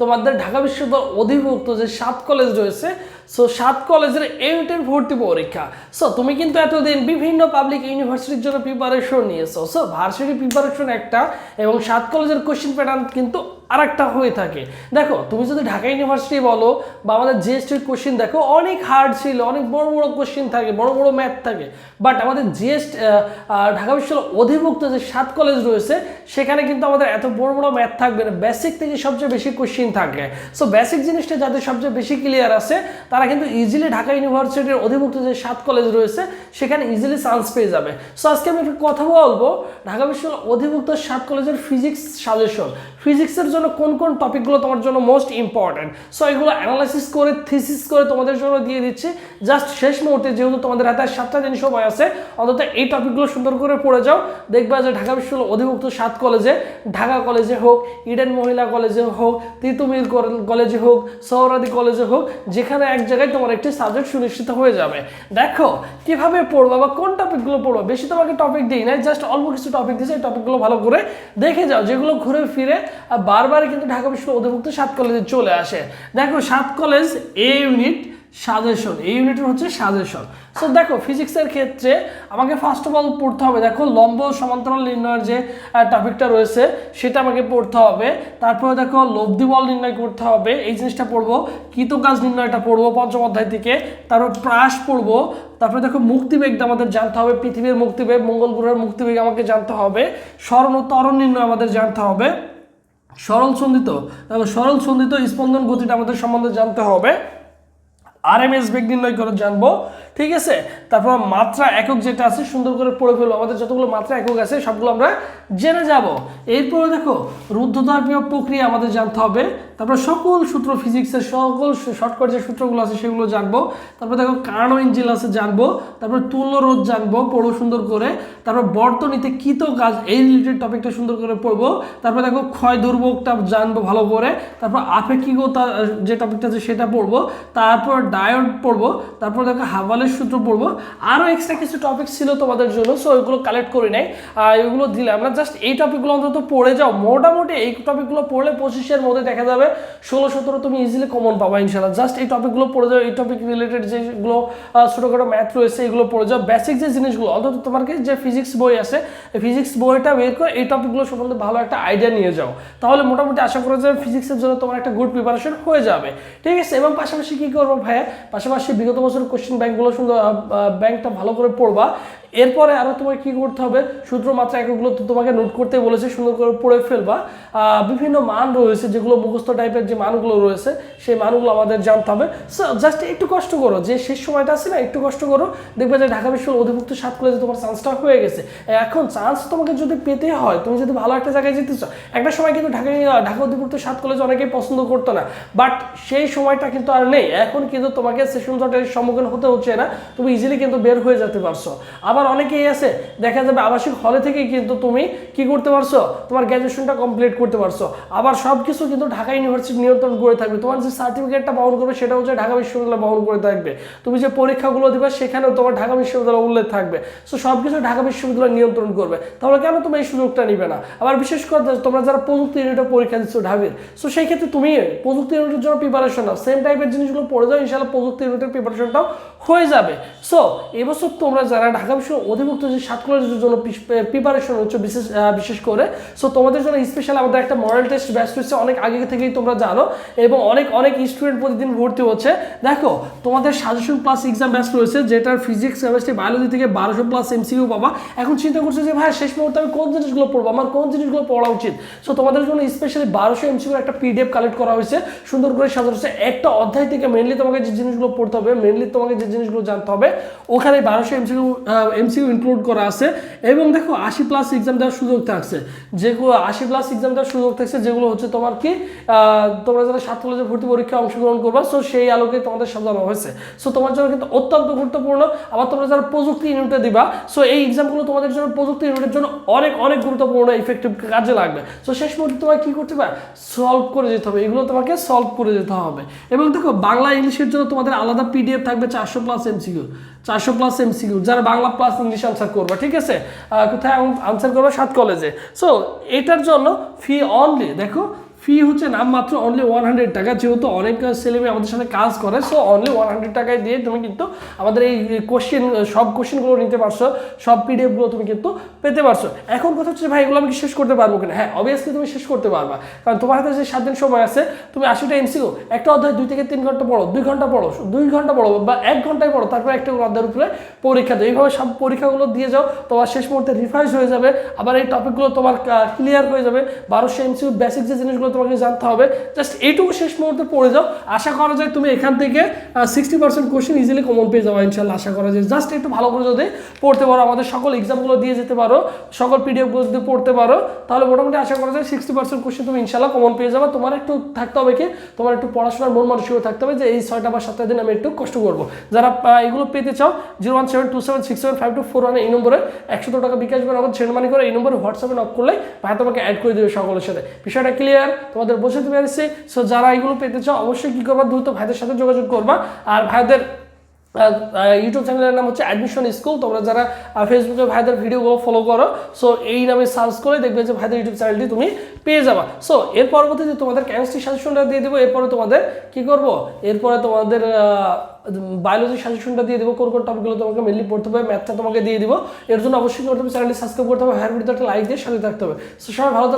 তোমাদের ঢাকা বিশ্ববিদ্যালয় অধিভুক্ত যে সাত কলেজ রয়েছে সো সাত কলেজের এইটের ভর্তি পরীক্ষা। সো তুমি কিন্তু এতদিন বিভিন্ন পাবলিক ইউনিভার্সিটির জন্য প্রিপারেশন নিয়েছো। সো ভার্সিটি প্রিপারেশন একটা, এবং সাত কলেজের কোশ্চেন প্যাটার্ন কিন্তু আর একটা হয়ে থাকে। দেখো, তুমি যদি ঢাকা ইউনিভার্সিটি বলো বা আমাদের জিএসটির কোশ্চেন দেখো, অনেক হার্ড ছিল, অনেক বড় বড় কোশ্চেন থাকে, বড় বড় ম্যাথ থাকে। বাট আমাদের জিএসটি ঢাকা বিশ্ববিদ্যালয় অধিভুক্ত যে সাত কলেজ রয়েছে, সেখানে কিন্তু আমাদের এত বড় বড় ম্যাথ থাকবে না। বেসিক থেকে সবচেয়ে বেশি কোশ্চেন থাকবে সো বেসিক জিনিসটা যাদের সবচেয়ে বেশি ক্লিয়ার আছে, তারা কিন্তু ইজিলি ঢাকা ইউনিভার্সিটির অধিভুক্ত যে সাত কলেজ রয়েছে, সেখানে ইজিলি চান্স পেয়ে যাবে। সো আজকে আমি একটু কথা বলব ঢাকা বিশ্ববিদ্যালয় অধিভুক্ত সাত কলেজের ফিজিক্স সাজেশন ফিজিক্সের জন্য কোন কোন টপিকগুলো তোমার জন্য মোস্ট ইম্পর্ট্যান্ট সো এগুলো অ্যানালাইসিস করে থিসিস করে তোমাদের জন্য দিয়ে দিচ্ছি। জাস্ট শেষ মুহূর্তে যেহেতু তোমাদের হাতে সাতটা দিন সময় আছে, অন্তত এই টপিকগুলো সুন্দর করে পড়ে যাও। দেখবা যে ঢাকা বিশ্ববিদ্যালয় অধিভুক্ত সাত কলেজে ঢাকা কলেজে হোক ইডেন মহিলা কলেজে হোক, তিতুমির কলেজে হোক সৌরাদি কলেজে হোক, যেখানে এক জায়গায় তোমার একটি সাবজেক্ট সুনিশ্চিত হয়ে যাবে। দেখো, কীভাবে পড়বা বা কোন টপিকগুলো পড়ব? বেশি তোমাকে টপিক দিই না জাস্ট অল্প কিছু টপিক দিয়েছে, এই টপিকগুলো ভালো করে দেখে যাও। যেগুলো ঘুরে ফিরে বারবার কিন্তু ঢাকা বিশ্ববিদ্যালয় অধিভুক্ত সাত কলেজে চলে আসে। দেখো, সাত কলেজ এ ইউনিট সাজেশন। এই ইউনিটের হচ্ছে সাজেশন। সো দেখো ফিজিক্সের ক্ষেত্রে আমাকে ফার্স্ট অফ অল পড়তে হবে। দেখো, লম্ব সমান্তরাল নির্ণয়ের যে টপিকটা রয়েছে, সেটা আমাকে পড়তে হবে। তারপরে দেখো, লব্ধি বল নির্ণয় করতে হবে। এই জিনিসটা পড়ব, কৃতকাজ নির্ণয়টা পড়ব পঞ্চম অধ্যায় থেকে। তারপর প্রাস পড়ব। তারপরে দেখো মুক্তিবেগটা আমাদের জানতে হবে। পৃথিবীর মুক্তিবেগ, মঙ্গল গ্রহের মুক্তিবেগ আমাকে জানতে হবে। স্মরণ ও তরণ নির্ণয় আমাদের জানতে হবে। সরল সন্ধিত সরল সন্ধিত স্পন্দন গতিটা আমাদের সম্বন্ধে জানতে হবে। আর এম এস বেগ নির্ণয় করে জানব। ঠিক আছে? তারপর মাত্রা একক যেটা আছে, সুন্দর করে পড়ে ফেলব। আমাদের যতগুলো মাত্রা একক আছে, সবগুলো আমরা জেনে যাব। এরপরে দেখো রুদ্ধদ্রাবীয় প্রক্রিয়া আমাদের জানতে হবে। তারপর সকল সূত্র ফিজিক্সের সকল শর্টকাট যে সূত্রগুলো আছে, সেগুলো জানব। তারপর দেখো কার্নো ইঞ্জিল আছে, জানব। তারপর তুল্য রোধ জানব পড়ো সুন্দর করে। তারপর বর্তনীতে কৃত কাজ, এই রিলেটেড টপিকটা সুন্দর করে পড়ব। তারপর দেখো, ক্ষয় দুর্ভোগটা জানব ভালো করে। তারপর আপেক্ষিকতা যে টপিকটা আছে, সেটা পড়ব। তারপর ডায়োড পড়ব। তারপর দেখো হাভালের সূত্র পড়ব আরও এক্সট্রা কিছু টপিক ছিল তোমাদের জন্য সো ওইগুলো কালেক্ট করি নাই এগুলো দিলে আমরা জাস্ট এই টপিকগুলো অন্তত পড়ে যাও। মোটামুটি এই টপিকগুলো পড়লে পঁচিশের মধ্যে দেখা যাবে ষোলো সতেরো তুমি ইজিলি কমন পাবা ইনশাল্লাহ জাস্ট এই টপিকগুলো পড়ে যাও, এই টপিক রিলেটেড যেগুলো ছোটোখাটো ম্যাথ রয়েছে, এগুলো পড়ে যাও। বেসিক যে জিনিসগুলো, অন্তত তোমার কাছে যে ফিজিক্স বই আছে ফিজিক্স বইটা বের করে এই টপিকগুলো সম্বন্ধে ভালো একটা আইডিয়া নিয়ে যাও। তাহলে মোটামুটি আশা করা যায় ফিজিক্সের জন্য তোমার একটা গুড প্রিপারেশন হয়ে যাবে। ঠিক আছে? এবং পাশাপাশি কী করব ভাইয়া? পাশাপাশি বিগত বছর কোশ্চেন ব্যাংকগুলো সুন্দর ব্যাংকটা ভালো করে পড়বা। এরপরে আরও তোমাকে কী করতে হবে? সূত্র মাত্রা একগুলো তো তোমাকে নোট করতে বলেছে, সুন্দর করে পড়ে ফেলবা। বিভিন্ন মান রয়েছে, যেগুলো মুখস্থ টাইপের যে মানগুলো রয়েছে, সেই মানগুলো আমাদের জানতে হবে। জাস্ট একটু কষ্ট করো, যে শেষ সময়টা আছে না, একটু কষ্ট করো। দেখবে যে ঢাকা বিশ্ববিদ্যালয় অধিভুক্ত সাত কলেজে তোমার চান্সটা হয়ে গেছে। এখন চান্স তোমাকে যদি পেতে হয়, তুমি যদি ভালো একটা জায়গায় যেতে চাও, একটা সময় কিন্তু ঢাকা ঢাকা অধিভুক্ত সাত কলেজ অনেকেই পছন্দ করতো না। বাট সেই সময়টা কিন্তু আর নেই। এখন কিন্তু তোমাকে সেশন জটের সম্মুখীন হতে হচ্ছে না। তুমি ইজিলি কিন্তু বের হয়ে যেতে পারছ। আবার অনেকেই আছে, দেখা যাবে আবাসিক হলে থেকেই কিন্তু তুমি কি করতে পারছ? তোমার গ্র্যাজুয়েশনটা কমপ্লিট করতে পারছ। আবার সব কিছু কিন্তু ঢাকা ইউনিভার্সিটি নিয়ন্ত্রণ করে থাকবে। তোমার যে সার্টিফিকেটটা বহন করবে, সেটা হচ্ছে ঢাকা বিশ্ববিদ্যালয় বহন করে থাকবে। তুমি যে পরীক্ষাগুলো দিবে, সেখানেও তোমার ঢাকা বিশ্ববিদ্যালয় উল্লেখ থাকবে। সো সব কিছু ঢাকা বিশ্ববিদ্যালয় নিয়ন্ত্রণ করবে। তাহলে কেন তুমি এই সুযোগটা নিবে না? আবার বিশেষ করে তোমরা যারা প্রযুক্তি ইউনিটে পরীক্ষা দিচ্ছ ঢাবির সো সেই ক্ষেত্রে তুমি প্রযুক্তি ইউনিটের জন্য প্রিপারেশন নাও। সেম টাইপের জিনিসগুলো পড়ে যাও ইনশাল্লাহ প্রযুক্তি ইউনিটের প্রিপারেশনটাও হয়ে যাবে। সো এবছর তোমরা যারা ঢাকা বিশ্ব অধিভুক্ত যে সাত কলেজের জন্য প্রিপারেশন হচ্ছে বিশেষ বিশেষ করে। সো তোমাদের জন্য স্পেশাল আমাদের একটা মডেল টেস্ট ব্যস্ত হচ্ছে অনেক আগে থেকেই তোমরা জানো এবং অনেক অনেক স্টুডেন্ট প্রতিদিন ভর্তি হচ্ছে। দেখো, তোমাদের সাজেশন প্লাস এক্সাম ব্যাচ রয়েছে, যেটার ফিজিক্স কেমিস্ট্রি বায়োলজি থেকে বারোশো প্লাস এমসিকিউ পাবা। এখন চিন্তা করছ যে, ভাই, শেষ মুহূর্তে আমি কোন জিনিসগুলো পড়ব? আমার কোন জিনিসগুলো পড়া উচিত? সো তোমাদের জন্য স্পেশালি বারোশো এমসিকিউ একটা পিডিএফ কালেক্ট করা হয়েছে। সুন্দর করে সাজানো হয়েছে। একটা অধ্যায় থেকে মেনলি তোমাকে যে জিনিসগুলো পড়তে হবে মেনলি তোমাকে যে জিনিসগুলো জানতে হবে, ওখানে বারোশো এমসিকিউ এমসিকিউ ইনক্লুড করা আছে। এবং দেখো, আশি প্লাস এক্সাম দেওয়ার সুযোগ থাকছে। যেগুলো আশি প্লাস এক্সাম দেওয়ার সুযোগ থাকছে, যেগুলো হচ্ছে তোমার কি তোমরা যারা সাত কলেজে ভর্তি পরীক্ষায় অংশগ্রহণ করবা সো সেই আলোকে তোমাদের সাজানো হয়েছে। সো তোমার জন্য কিন্তু অত্যন্ত গুরুত্বপূর্ণ। আবার তোমরা যারা প্রযুক্তি ইউনিটে দিবা সো এই এক্সামগুলো তোমাদের জন্য, প্রযুক্তি ইউনিটের জন্য অনেক অনেক গুরুত্বপূর্ণ ইফেক্টিভ কাজে লাগবে। সো শেষ মুহূর্তে তোমাকে কি করতে পারে সলভ করে যেতে হবে। এগুলো তোমাকে সলভ করে যেতে হবে। এবং দেখো, বাংলা ইংলিশের জন্য তোমাদের আলাদা পিডিএফ থাকবে চারশো প্লাস এমসিকিউ চারশো প্লাস এমসিকিউ যারা বাংলা প্লাস ইংলিশ আনসার করবে, ঠিক আছে? কোথায় আনসার করবে? সাত কলেজে সো এটার জন্য ফি অনলি দেখো ফি হচ্ছে নাম মাত্র অনলি ওয়ান হান্ড্রেড টাকা। যেহেতু অনেক ছেলেমেয়ে আমাদের সাথে কাজ করে সো অনলি ওয়ান হান্ড্রেড টাকায় দিয়ে তুমি কিন্তু আমাদের এই কোশ্চেন সব কোশ্চেনগুলো নিতে পারছ, সব পিডিএফগুলো তুমি কিন্তু পেতে পারছ। এখন কথা হচ্ছে ভাই, এগুলো আমি শেষ করতে পারব কিনা? হ্যাঁ অবভিয়াসলি তুমি শেষ করতে পারবা। কারণ তোমার হাতে যে সাত দিন সময় আছে, তুমি আশিটা এমসিও একটা অধ্যায় দুই থেকে তিন ঘণ্টা পড়ো, দুই ঘণ্টা পড়ো, দুই ঘণ্টা পড়ো বা এক ঘন্টায় পড়ো, তারপর একটা অধ্যায়ের উপরে পরীক্ষা দাও। এইভাবে সব পরীক্ষাগুলো দিয়ে যাও, তোমার শেষ মুহূর্তে রিভাইজ হয়ে যাবে, আবার এই টপিকগুলো তোমার ক্লিয়ার হয়ে যাবে। বারোশো এমসিউ বেসিক যে জিনিসগুলো তোমাকে জানতে হবে জাস্ট এইটুকু শেষ মুহূর্তে পড়ে যাও। আশা করা যায় তুমি এখান থেকে sixty percent question easily common পেয়ে যাব ইনশাল্লাহ আশা করা যায় জাস্ট একটু ভালো করে যদি পড়তে পারো, আমাদের সকল এক্সামগুলো দিয়ে যেতে পারো, সকল পিডিএফগুলো যদি পড়তে পারো, তাহলে মোটামুটি আশা করা যায় সিক্সটি পার্সেন্ট কোশ্চেন তুমি ইনশাল্লাহ কমন পেয়ে যাবে। তোমার একটু থাকতে হবে কি? তোমার একটু পড়াশোনার মন মানসিকতা থাকতে হবে যে এই ছয়টা বা সাতটা দিন আমি একটু কষ্ট করব। যারা এগুলো পেতে চাও zero one seven two seven six seven five two four one এই নম্বরে একশো টাকা বিকাশ বের আমাদের সেন্ড মানি করে এই নম্বরে হোয়াটসঅ্যাপে নক করলে ভাই তোমাকে অ্যাড করে দেবে সকলের সাথে। বিষয়টা ক্লিয়ার তোমাদের বোঝাতে পেরেছি সো যারা এগুলো পেতে চাও, অবশ্যই কী করবা? দ্রুত ভাইদের সাথে যোগাযোগ করবা। আর ভাইদের ইউটিউব চ্যানেলের নাম হচ্ছে অ্যাডমিশন স্কুল তোমরা যারা ফেসবুকে ভাইদের ভিডিওগুলো ফলো করো সো এই নামে সার্চ করে দেখবে যে ভাইদের ইউটিউব চ্যানেলটি তুমি পেয়ে যাবা। সো এর পরবর্তীতে তোমাদের কেমিস্ট্রি সাজেশনটা দিয়ে দেবো। এরপরে তোমাদের কি করব? এরপরে তোমাদের বায়োলজি সাজেশনটা দিয়ে দেবো। কোন কোন টপিকগুলো তোমাকে মেনলি পড়তে হবে ম্যাথটা তোমাকে দিয়ে দিব। এর জন্য অবশ্যই করতে হবে চ্যানেলটি সাবস্ক্রাইব করতে হবে। হায়ার ভিডিওতে একটা লাইক দিয়ে সাথে থাকতে হবে। সো সবাই ভালো থাকবে